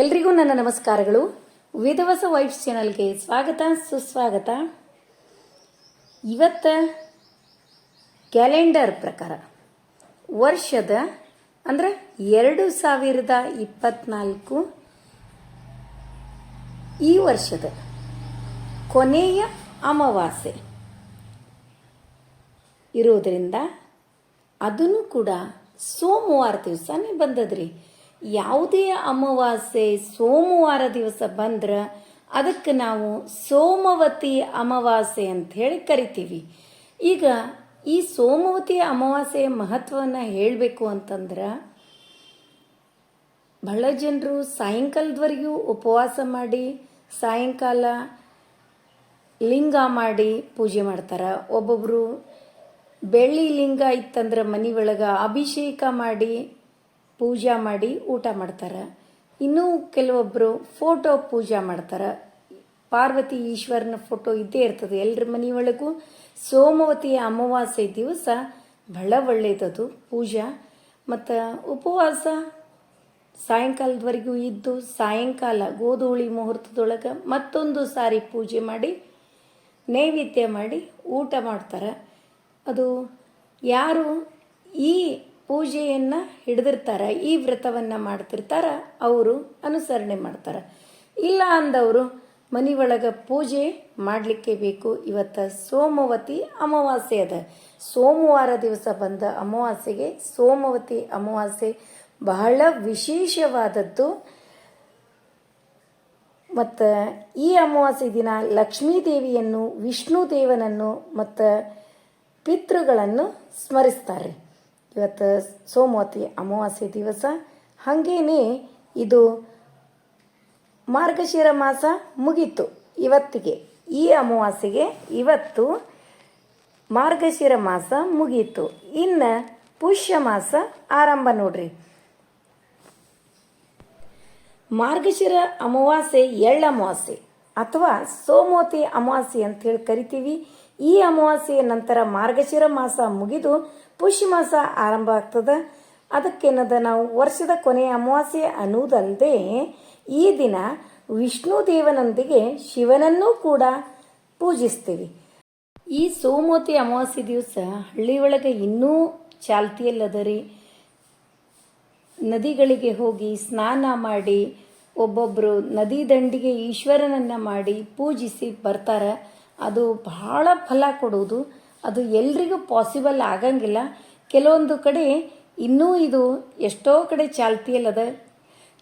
ಎಲ್ರಿಗೂ ನನ್ನ ನಮಸ್ಕಾರಗಳು. ವಿಧವಸ ವೈಫ್ಸ್ ಚಾನಲ್ಗೆ ಸ್ವಾಗತ, ಸುಸ್ವಾಗತ. ಇವತ್ತ ಕ್ಯಾಲೆಂಡರ್ ಪ್ರಕಾರ ವರ್ಷದ ಅಂದ್ರೆ ಎರಡು ಸಾವಿರದ ಇಪ್ಪತ್ನಾಲ್ಕು ಈ ವರ್ಷದ ಕೊನೆಯ ಅಮಾವಾಸ್ಯೆ ಇರೋದರಿಂದ ಅದನ್ನು ಕೂಡ ಸೋಮವಾರ ದಿವಸನೇ ಬಂದದ್ರಿ. ಯಾವುದೇ ಅಮಾವಾಸ್ಯೆ ಸೋಮವಾರ ದಿವಸ ಬಂದ್ರೆ ಅದಕ್ಕೆ ನಾವು ಸೋಮವತಿ ಅಮಾವಾಸ್ಯೆ ಅಂತ ಹೇಳಿ ಕರಿತೀವಿ. ಈಗ ಈ ಸೋಮವತಿ ಅಮಾವಾಸ್ಯೆಯ ಮಹತ್ವವನ್ನು ಹೇಳಬೇಕು ಅಂತಂದ್ರೆ ಬಹಳ ಜನರು ಸಾಯಂಕಾಲದವರೆಗೂ ಉಪವಾಸ ಮಾಡಿ, ಸಾಯಂಕಾಲ ಲಿಂಗ ಮಾಡಿ ಪೂಜೆ ಮಾಡ್ತಾರೆ. ಒಬ್ಬೊಬ್ಬರು ಬೆಳ್ಳಿ ಲಿಂಗ ಇತ್ತಂದ್ರೆ ಮನೆ ಒಳಗೆ ಅಭಿಷೇಕ ಮಾಡಿ ಪೂಜಾ ಮಾಡಿ ಊಟ ಮಾಡ್ತಾರೆ. ಇನ್ನೂ ಕೆಲವೊಬ್ಬರು ಫೋಟೋ ಪೂಜಾ ಮಾಡ್ತಾರೆ. ಪಾರ್ವತಿ ಈಶ್ವರನ ಫೋಟೋ ಇದ್ದೇ ಇರ್ತದೆ. ಎಲ್ಲರ ಮನೆಯೊಳಗೂ ಸೋಮವತಿಯ ಅಮಾವಾಸ್ಯೆ ದಿವಸ ಬಹಳ ಒಳ್ಳೆಯದದು ಪೂಜಾ. ಮತ್ತು ಉಪವಾಸ ಸಾಯಂಕಾಲದವರೆಗೂ ಇದ್ದು ಸಾಯಂಕಾಲ ಗೋಧೂಳಿ ಮುಹೂರ್ತದೊಳಗೆ ಮತ್ತೊಂದು ಸಾರಿ ಪೂಜೆ ಮಾಡಿ, ನೈವೇದ್ಯ ಮಾಡಿ ಊಟ ಮಾಡ್ತಾರೆ. ಅದು ಯಾರು ಈ ಪೂಜೆಯನ್ನು ಹಿಡಿದಿರ್ತಾರೆ, ಈ ವ್ರತವನ್ನು ಮಾಡ್ತಿರ್ತಾರೆ, ಅವರು ಅನುಸರಣೆ ಮಾಡ್ತಾರೆ. ಇಲ್ಲ ಅಂದವರು ಮನೆ ಒಳಗೆ ಪೂಜೆ ಮಾಡಲಿಕ್ಕೆ ಬೇಕು, ಇವತ್ತು ಸೋಮವತಿ ಅಮಾವಾಸ್ಯೆ ಅದ. ಸೋಮವಾರ ದಿವಸ ಬಂದ ಅಮಾವಾಸ್ಯೆಗೆ ಸೋಮವತಿ ಅಮಾವಾಸ್ಯೆ ಬಹಳ ವಿಶೇಷವಾದದ್ದು. ಮತ್ತು ಈ ಅಮಾವಾಸ್ಯೆ ದಿನ ಲಕ್ಷ್ಮೀ ದೇವಿಯನ್ನು, ವಿಷ್ಣು ದೇವನನ್ನು ಮತ್ತು ಪಿತೃಗಳನ್ನು ಸ್ಮರಿಸ್ತಾರೆ. ಇವತ್ತು ಸೋಮವತಿ ಅಮಾವಾಸ್ಯೆ ದಿವಸ. ಹಾಗೇನೆ ಇದು ಮಾರ್ಗಶಿರ ಮಾಸ ಮುಗೀತು ಇವತ್ತಿಗೆ. ಈ ಅಮಾವಾಸ್ಯೆಗೆ ಇವತ್ತು ಮಾರ್ಗಶಿರ ಮಾಸ ಮುಗೀತು. ಇನ್ನು ಪುಷ್ಯ ಮಾಸ ಆರಂಭ ನೋಡ್ರಿ. ಮಾರ್ಗಶಿರ ಅಮಾವಾಸ್ಯೆ ಎಳ್ಳ ಅಮಾವಾಸ್ಯೆ ಅಥವಾ ಸೋಮವತಿ ಅಮಾವಾಸ್ಯೆ ಅಂತ ಹೇಳಿ ಕರಿತೀವಿ. ಈ ಅಮಾವಾಸ್ಯೆಯ ನಂತರ ಮಾರ್ಗಶಿರ ಮಾಸ ಮುಗಿದು ಪುಷ್ಯ ಮಾಸ ಆರಂಭ ಆಗ್ತದೆ. ಅದಕ್ಕೇನದ ನಾವು ವರ್ಷದ ಕೊನೆಯ ಅಮಾವಾಸ್ಯೆ ಅನ್ನುವುದಲ್ಲದೆ ಈ ದಿನ ವಿಷ್ಣು ದೇವನೊಂದಿಗೆ ಶಿವನನ್ನೂ ಕೂಡ ಪೂಜಿಸ್ತೀವಿ. ಈ ಸೋಮವತಿ ಅಮಾವಾಸ್ಯೆ ದಿವಸ ಹಳ್ಳಿ ಒಳಗೆ ಇನ್ನೂ ಚಾಲ್ತಿಯಲ್ಲದ ರೀ ನದಿಗಳಿಗೆ ಹೋಗಿ ಸ್ನಾನ ಮಾಡಿ ಒಬ್ಬೊಬ್ಬರು ನದಿ ದಂಡಿಗೆ ಈಶ್ವರನನ್ನು ಮಾಡಿ ಪೂಜಿಸಿ ಬರ್ತಾರೆ. ಅದು ಬಹಳ ಫಲ ಕೊಡುವುದು. ಅದು ಎಲ್ರಿಗೂ ಪಾಸಿಬಲ್ ಆಗಂಗಿಲ್ಲ ಕೆಲವೊಂದು ಕಡೆ ಇನ್ನೂ ಇದು ಎಷ್ಟೋ ಕಡೆ ಚಾಲ್ತಿಯಲ್ಲದ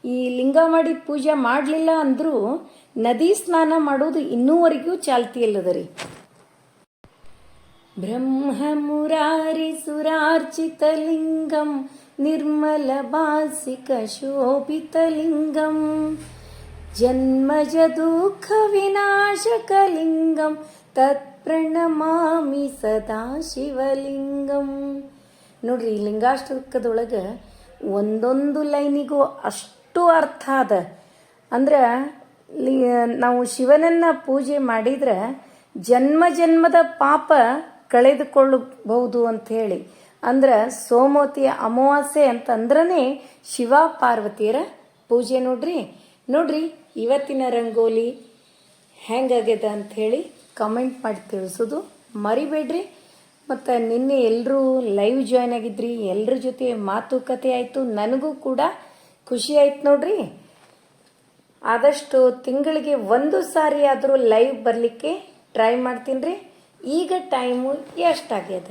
ಈ ಲಿಂಗ ಮಾಡಿ ಪೂಜೆ ಮಾಡಲಿಲ್ಲ ಅಂದರೂ ನದಿ ಸ್ನಾನ ಮಾಡೋದು ಇನ್ನೂವರೆಗೂ ಚಾಲ್ತಿಯಲ್ಲದ ರೀ ब्रह्ममुरारिसुरार्चितलिङ्गं निर्मलभासिकशोभितलिङ्गं जन्मजदुःखविनाशकलिङ्गं ತತ್ಪ್ರಣಮಾಮಿ ಸದಾ ಶಿವಲಿಂಗಂ. ನೋಡ್ರಿ ಲಿಂಗಾಷ್ಟಕದೊಳಗೆ ಒಂದೊಂದು ಲೈನಿಗೂ ಅಷ್ಟು ಅರ್ಥ ಅದ. ಅಂದ್ರೆ ನಾವು ಶಿವನನ್ನು ಪೂಜೆ ಮಾಡಿದ್ರೆ ಜನ್ಮ ಜನ್ಮದ ಪಾಪ ಕಳೆದುಕೊಳ್ಳಬಹುದು ಅಂತ ಹೇಳಿ ಅಂದ್ರೆ ಸೋಮವತಿಯ ಅಮಾವಾಸ್ಯೆ ಅಂತಂದ್ರನೇ ಶಿವ ಪಾರ್ವತಿಯರ ಪೂಜೆ ನೋಡ್ರಿ. ನೋಡ್ರಿ, ಇವತ್ತಿನ ರಂಗೋಲಿ ಹೆಂಗಾಗ್ಯದ ಅಂಥೇಳಿ. ಕಮೆಂಟ್ ಮಾಡಿ ತಿಳಿಸೋದು ಮರಿಬೇಡ್ರಿ. ಮತ್ತು ನಿನ್ನೆ ಎಲ್ಲರೂ ಲೈವ್ ಜಾಯ್ನ್ ಆಗಿದ್ರಿ ಎಲ್ಲರ ಜೊತೆ ಮಾತುಕತೆ ಆಯಿತು, ನನಗೂ ಕೂಡ ಖುಷಿ ಆಯ್ತು ನೋಡ್ರಿ. ಆದಷ್ಟು ತಿಂಗಳಿಗೆ ಒಂದು ಸಾರಿ ಆದರೂ ಲೈವ್ ಬರಲಿಕ್ಕೆ ಟ್ರೈ ಮಾಡ್ತೀನಿ ರೀ ಈಗ ಟೈಮು ಎಷ್ಟಾಗ್ಯದ?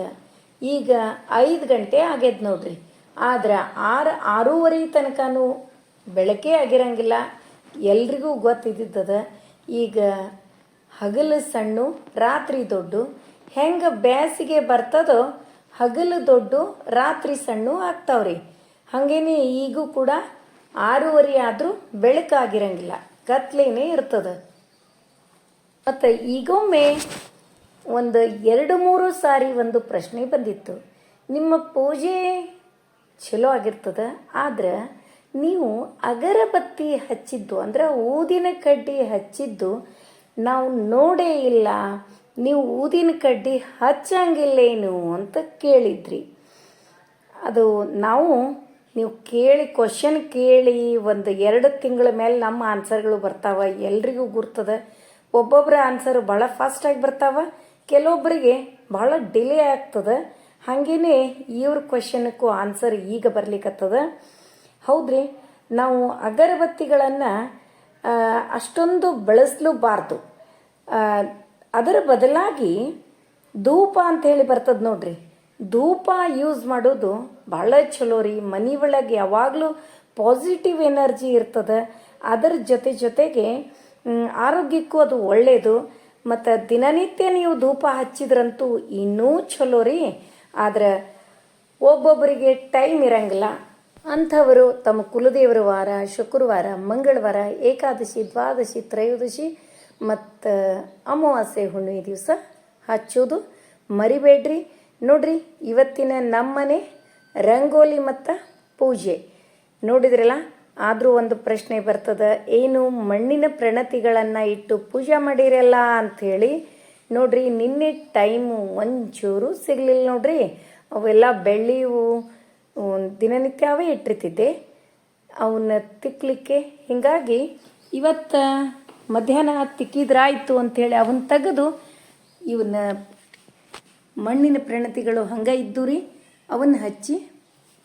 ಈಗ ಐದು ಗಂಟೆ ಆಗ್ಯದ ನೋಡ್ರಿ. ಆದ್ರೆ ಆರು, ಆರೂವರೆ ತನಕನೂ ಬೆಳಕೇ ಆಗಿರಂಗಿಲ್ಲ. ಎಲ್ರಿಗೂ ಗೊತ್ತಿದ್ದದ ಈಗ ಹಗಲು ಸಣ್ಣು, ರಾತ್ರಿ ದೊಡ್ಡು. ಹೆಂಗೆ ಬೇಸಿಗೆ ಬರ್ತದೋ, ಹಗಲು ದೊಡ್ಡು, ರಾತ್ರಿ ಸಣ್ಣು ಆಗ್ತಾವ್ರಿ. ಹಾಗೇನೆ ಈಗೂ ಕೂಡ ಆರೂವರೆ ಆದರೂ ಬೆಳಕಾಗಿರಂಗಿಲ್ಲ. ಕತ್ಲೇನೇ ಇರ್ತದ. ಮತ್ತು ಈಗೊಮ್ಮೆ ಒಂದು ಎರಡು ಮೂರು ಸಾರಿ ಒಂದು ಪ್ರಶ್ನೆ ಬಂದಿತ್ತು. ನಿಮ್ಮ ಪೂಜೆ ಚಲೋ ಆಗಿರ್ತದ, ಆದ್ರೆ ನೀವು ಅಗರಬತ್ತಿ ಹಚ್ಚಿದ್ದು ಅಂದ್ರೆ ಊದಿನ ಕಡ್ಡಿ ಹಚ್ಚಿದ್ದು ನಾವು ನೋಡೇ ಇಲ್ಲ. ನೀವು ಊದಿನ ಕಡ್ಡಿ ಹಚ್ಚಂಗಿಲ್ಲೇನು ಅಂತ ಕೇಳಿದ್ರಿ. ಅದು ನಾವು, ನೀವು ಕೇಳಿ ಕ್ವಶನ್ ಕೇಳಿ ಒಂದು ಎರಡು ತಿಂಗಳ ಮೇಲೆ ನಮ್ಮ ಆನ್ಸರ್ಗಳು ಬರ್ತಾವ. ಎಲ್ರಿಗೂ ಗುರ್ತದ. ಒಬ್ಬೊಬ್ಬರ ಆನ್ಸರ್ ಭಾಳ ಫಾಸ್ಟಾಗಿ ಬರ್ತಾವ. ಕೆಲವೊಬ್ಬರಿಗೆ ಭಾಳ ಡಿಲೇ ಆಗ್ತದ. ಹಾಗೇನೆ ಇವ್ರ ಕ್ವಶನ್ಗೂ ಆನ್ಸರ್ ಈಗ ಬರ್ಲಿಕ್ಕತ್ತದ ಹೌದ್ರಿ, ನಾವು ಅಗರಬತ್ತಿಗಳನ್ನು ಅಷ್ಟೊಂದು ಬಳಸಲೂಬಾರ್ದು. ಅದರ ಬದಲಾಗಿ ಧೂಪ ಹೇಳಿ ಬರ್ತದೆ ನೋಡ್ರಿ. ಧೂಪ ಯೂಸ್ ಮಾಡೋದು ಭಾಳ ಚಲೋ ರೀ. ಮನೆ ಒಳಗೆ ಯಾವಾಗಲೂ ಪಾಸಿಟಿವ್ ಎನರ್ಜಿ ಇರ್ತದೆ. ಅದರ ಜೊತೆ ಜೊತೆಗೆ ಆರೋಗ್ಯಕ್ಕೂ ಅದು ಒಳ್ಳೆಯದು ಮತ್ತು ದಿನನಿತ್ಯ ನೀವು ಧೂಪ ಹಚ್ಚಿದ್ರಂತೂ ಇನ್ನೂ ಚಲೋ ರೀ. ಆದ್ರೆ ಒಬ್ಬೊಬ್ಬರಿಗೆ ಟೈಮ್ ಇರಂಗಿಲ್ಲ. ಅಂಥವರು ತಮ್ಮ ಕುಲದೇವರ ವಾರ, ಶುಕ್ರವಾರ, ಮಂಗಳವಾರ, ಏಕಾದಶಿ, ದ್ವಾದಶಿ, ತ್ರಯೋದಶಿ ಮತ್ತು, ಅಮಾವಾಸ್ಯೆ ಹುಣ್ಣಿಮೆ ದಿವಸ ಹಚ್ಚೋದು. ಮರಿಬೇಡ್ರಿ. ನೋಡ್ರಿ, ಇವತ್ತಿನ ನಮ್ಮನೆ ರಂಗೋಲಿ ಮತ್ತು ಪೂಜೆ. ನೋಡಿದ್ರಲ್ಲ, ಆದರೂ ಒಂದು ಪ್ರಶ್ನೆ ಬರ್ತದೆ, ಏನು ಮಣ್ಣಿನ ಪ್ರಣತಿಗಳನ್ನು ಇಟ್ಟು ಪೂಜೆ ಮಾಡಿರಲ್ಲ ಅಂಥೇಳಿ. ನೋಡ್ರಿ, ನಿನ್ನೆ ಟೈಮು ಒಂಚೂರು ಸಿಗಲಿಲ್ಲ ನೋಡ್ರಿ. ಅವೆಲ್ಲ ಬೆಳ್ಳಿವು ದಿನನಿತ್ಯ ಅವೇ ಇಟ್ಟಿರ್ತಿದ್ದೆ. ಅವನ್ನ ತಿಕ್ಕಲಿಕ್ಕೆ ಹೀಗಾಗಿ ಇವತ್ತು ಮಧ್ಯಾಹ್ನ ತಿಕ್ಕಿದ್ರಾಯ್ತು ಅಂಥೇಳಿ ಅವನ್ನ ತೆಗೆದು ಇವನ್ನ ಮಣ್ಣಿನ ಪ್ರಣತಿಗಳು ಹಂಗೆ ಇದ್ದು ರೀ, ಅವನ್ನ ಹಚ್ಚಿ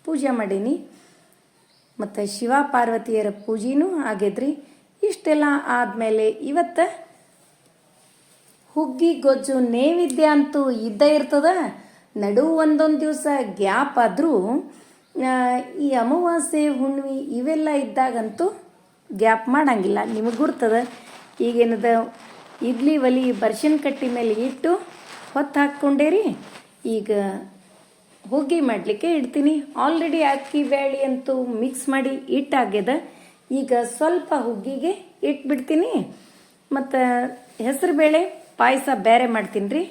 ಪೂಜೆ ಮಾಡೀನಿ. ಮತ್ತು ಶಿವ ಪಾರ್ವತಿಯರ ಪೂಜೆನೂ ಆಗ್ಯದ್ರಿ ಇಷ್ಟೆಲ್ಲ ಆದಮೇಲೆ ಇವತ್ತು ಹುಗ್ಗಿ ಗೊಜ್ಜು ನೈವೇದ್ಯ ಅಂತೂ ಇದ್ದೇ ಇರ್ತದ. ನಡು ಒಂದೊಂದು ದಿವಸ ಗ್ಯಾಪ್ ಆದರೂ ಈ ಅಮಾವಾಸ್ಯೆ, ಹುಣ್ಣಿಮೆ ಇವೆಲ್ಲ ಇದ್ದಾಗಂತೂ ಗ್ಯಾಪ್ ಮಾಡಂಗಿಲ್ಲ. ನಿಮಗೆ ಗುರ್ತದ? ಈಗೇನದ ಇಡ್ಲಿ ಒಲಿ ಬರ್ಷನ್ ಕಟ್ಟಿ ಮೇಲೆ ಇಟ್ಟು ಹೊತ್ತು ಹಾಕ್ಕೊಂಡೇರಿ, ಈಗ ಹುಗ್ಗಿ ಮಾಡಲಿಕ್ಕೆ ಇಡ್ತೀನಿ. ಆಲ್ರೆಡಿ ಅಕ್ಕಿ ಬೇಳೆ ಅಂತೂ ಮಿಕ್ಸ್ ಮಾಡಿ ಇಟ್ಟಾಗ್ಯದ ಈಗ ಸ್ವಲ್ಪ ಹುಗ್ಗಿಗೆ ಇಟ್ಬಿಡ್ತೀನಿ. ಮತ್ತು ಹೆಸರುಬೇಳೆ ಪಾಯಸ ಬೇರೆ ಮಾಡ್ತೀನಿ ರೀ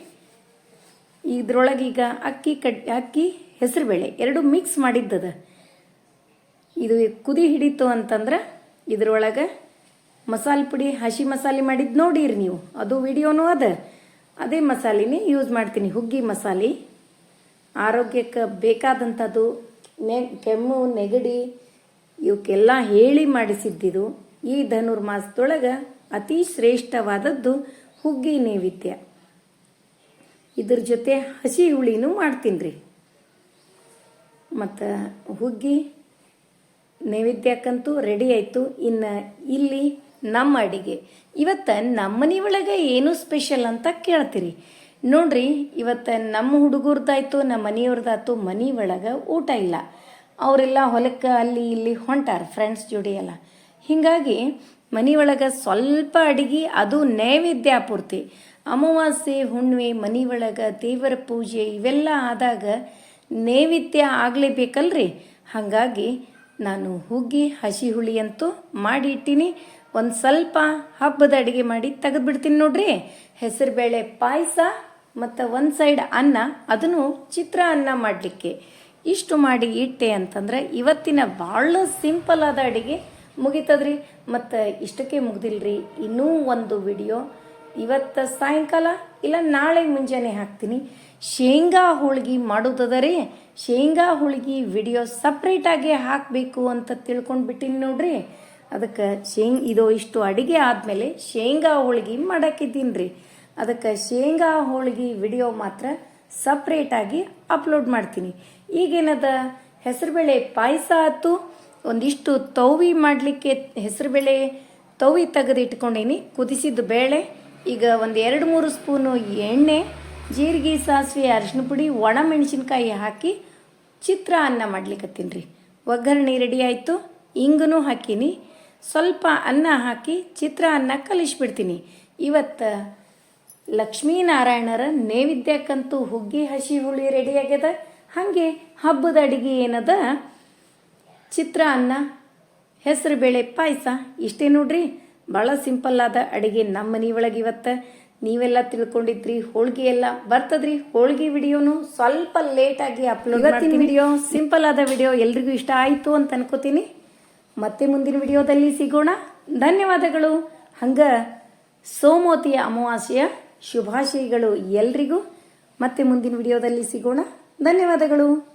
ಇದ್ರೊಳಗೆ ಈಗ ಅಕ್ಕಿ ಕಡ್ ಅಕ್ಕಿ ಹೆಸರುಬೇಳೆ ಎರಡು ಮಿಕ್ಸ್ ಮಾಡಿದ್ದದ. ಇದು ಕುದಿ ಹಿಡಿತು ಅಂತಂದ್ರೆ ಇದ್ರೊಳಗೆ ಮಸಾಲೆ ಪುಡಿ, ಹಸಿ ಮಸಾಲೆ ಮಾಡಿದ್ದು ನೋಡಿರಿ ನೀವು. ಅದು ವಿಡಿಯೋನೂ ಅದ. ಅದೇ ಮಸಾಲೆನೇ ಯೂಸ್ ಮಾಡ್ತೀನಿ. ಹುಗ್ಗಿ ಮಸಾಲೆ. ಆರೋಗ್ಯಕ್ಕೆ ಬೇಕಾದಂಥದ್ದು ನೆ, ಕೆಮ್ಮು, ನೆಗಡಿ, ಇವಕ್ಕೆಲ್ಲ ಹೇಳಿ ಮಾಡಿಸಿದ್ದಿದು. ಈ ಧನುರ್ಮಾಸದೊಳಗೆ ಅತಿ ಶ್ರೇಷ್ಠವಾದದ್ದು ಹುಗ್ಗಿ ನೈವೇದ್ಯ. ಇದ್ರ ಜೊತೆ ಹಸಿ ಹುಳಿನೂ ಮಾಡ್ತೀನಿ ರೀ ಮತ್ತು ಹುಗ್ಗಿ ನೈವೇದ್ಯಕ್ಕಂತೂ ರೆಡಿ ಆಯಿತು. ಇನ್ನು ಇಲ್ಲಿ ನಮ್ಮ ಅಡಿಗೆ. ಇವತ್ತು ನಮ್ಮ ಮನೆ ಒಳಗೆ ಏನು ಸ್ಪೆಷಲ್ ಅಂತ ಕೇಳ್ತೀರಿ. ನೋಡ್ರಿ, ಇವತ್ತು ನಮ್ಮ ಹುಡುಗರ್ದಾಯ್ತು, ನಮ್ಮ ಮನೆಯವ್ರದ್ದಾಯ್ತು ಮನೆ ಒಳಗೆ ಊಟ ಇಲ್ಲ. ಅವರೆಲ್ಲ ಹೊಲಕ್ಕೆ ಅಲ್ಲಿ ಇಲ್ಲಿ ಹೊಂಟಾರ ಫ್ರೆಂಡ್ಸ್ ಜೋಡಿ ಎಲ್ಲ. ಹೀಗಾಗಿ ಒಳಗೆ ಸ್ವಲ್ಪ ಅಡಿಗೆ, ಅದು ನೈವೇದ್ಯ ಪೂರ್ತಿ. ಅಮಾವಾಸ್ಯೆ, ಹುಣ್ಣಿಮೆ ಮನೆ ಒಳಗೆ ದೇವರ ಪೂಜೆ ಇವೆಲ್ಲ ಆದಾಗ ನೈವೇದ್ಯ ಆಗಲೇಬೇಕಲ್ರಿ? ಹಾಗಾಗಿ ನಾನು ಹುಗ್ಗಿ, ಹಸಿ ಹುಳಿ ಅಂತೂ ಮಾಡಿ ಇಟ್ಟೀನಿ ಒಂದು ಸ್ವಲ್ಪ ಹಬ್ಬದ ಅಡುಗೆ ಮಾಡಿ ತೆಗೆದುಬಿಡ್ತೀನಿ ನೋಡ್ರಿ. ಹೆಸರುಬೇಳೆ ಪಾಯಸ ಮತ್ತು ಒಂದು ಸೈಡ್ ಅನ್ನ, ಅದನ್ನು ಚಿತ್ರ ಅನ್ನ ಮಾಡಲಿಕ್ಕೆ. ಇಷ್ಟು ಮಾಡಿ ಇಟ್ಟೆ ಅಂತಂದ್ರೆ ಇವತ್ತಿನ ಭಾಳ ಸಿಂಪಲ್ ಆದ ಅಡುಗೆ ಮುಗಿತದ್ರಿ. ಮತ್ತು ಇಷ್ಟಕ್ಕೆ ಮುಗ್ದಿಲ್ರಿ. ಇನ್ನೂ ಒಂದು ವಿಡಿಯೋ. ಇವತ್ತು ಸಾಯಂಕಾಲ ಇಲ್ಲ ನಾಳೆ ಮುಂಜಾನೆ ಹಾಕ್ತೀನಿ. ಶೇಂಗಾ ಹೋಳಿಗೆ ಮಾಡೋದದ ರೀ ಶೇಂಗಾ ಹೋಳಿಗೆ ವಿಡಿಯೋ ಸಪ್ರೇಟಾಗಿ ಹಾಕಬೇಕು ಅಂತ ತಿಳ್ಕೊಂಡು ಬಿಟ್ಟಿನಿ ನೋಡ್ರಿ. ಅದಕ್ಕೆ ಶೇಂಗ್ ಇದು ಇಷ್ಟು ಅಡಿಗೆ ಆದಮೇಲೆ ಶೇಂಗಾ ಹೋಳಿಗೆ ಮಾಡಾಕಿದ್ದೀನಿ ರೀ ಅದಕ್ಕೆ ಶೇಂಗಾ ಹೋಳಿಗೆ ವಿಡಿಯೋ ಮಾತ್ರ ಸಪ್ರೇಟಾಗಿ ಅಪ್ಲೋಡ್ ಮಾಡ್ತೀನಿ. ಈಗೇನದ? ಹೆಸರುಬೇಳೆ ಪಾಯಸ ಆಯ್ತು. ಒಂದಿಷ್ಟು ತೌವಿ ಮಾಡಲಿಕ್ಕೆ ಹೆಸರುಬೇಳೆ ತೌವಿ ತೆಗೆದು ಇಟ್ಕೊಂಡೀನಿ ಕುದಿಸಿದ ಬೇಳೆ ಈಗ ಒಂದು ಎರಡು ಮೂರು ಸ್ಪೂನು ಎಣ್ಣೆ, ಜೀರಿಗೆ, ಸಾಸಿವೆ ಅರಿಶಿನ ಪುಡಿ, ಒಣ ಮೆಣಸಿನ್ಕಾಯಿ ಹಾಕಿ ಚಿತ್ರ ಅನ್ನ ಮಾಡ್ಲಿಕ್ಕತ್ತೀನಿ ರೀ. ಒಗ್ಗರಣೆ ರೆಡಿ ಆಯಿತು ಇಂಗೂ ಹಾಕೀನಿ. ಸ್ವಲ್ಪ ಅನ್ನ ಹಾಕಿ ಚಿತ್ರ ಅನ್ನ ಕಲಿಸ್ಬಿಡ್ತೀನಿ. ಇವತ್ತು ಲಕ್ಷ್ಮೀನಾರಾಯಣರ ನೈವೇದ್ಯಕ್ಕಂತೂ ಹುಗ್ಗಿ, ಹಸಿ ಹುಳಿ ರೆಡಿ ಆಗ್ಯದ. ಹಾಗೆ ಹಬ್ಬದ ಅಡುಗೆ ಏನದ? ಚಿತ್ರ ಅನ್ನ, ಹೆಸರು, ಬೇಳೆ, ಪಾಯಸ, ಇಷ್ಟೇ ನೋಡ್ರಿ. ಭಾಳ ಸಿಂಪಲ್ ಆದ ಅಡಿಗೆ ನಮ್ಮ ಮನೆ ಒಳಗೆ ಇವತ್ತು. ನೀವೆಲ್ಲ ತಿಳ್ಕೊಂಡಿದ್ರಿ ಹೋಳಿಗೆ ಎಲ್ಲ ಬರ್ತದ್ರಿ ಹೋಳಿಗೆ ವಿಡಿಯೋನು ಸ್ವಲ್ಪ ಲೇಟಾಗಿ ಅಪ್ಲೋಡ್ ಮಾಡ್ತೀನಿ. ವಿಡಿಯೋ ಸಿಂಪಲ್ ಆದ ವಿಡಿಯೋ ಎಲ್ರಿಗೂ ಇಷ್ಟ ಆಯಿತು ಅಂತ ಅನ್ಕೋತೀನಿ. ಮತ್ತೆ ಮುಂದಿನ ವಿಡಿಯೋದಲ್ಲಿ ಸಿಗೋಣ. ಧನ್ಯವಾದಗಳು. ಹಂಗ ಸೋಮೋತಿಯ ಅಮಾವಾಸ್ಯೆಯ ಶುಭಾಶಯಗಳು ಎಲ್ರಿಗೂ. ಮತ್ತೆ ಮುಂದಿನ ವಿಡಿಯೋದಲ್ಲಿ ಸಿಗೋಣ. ಧನ್ಯವಾದಗಳು.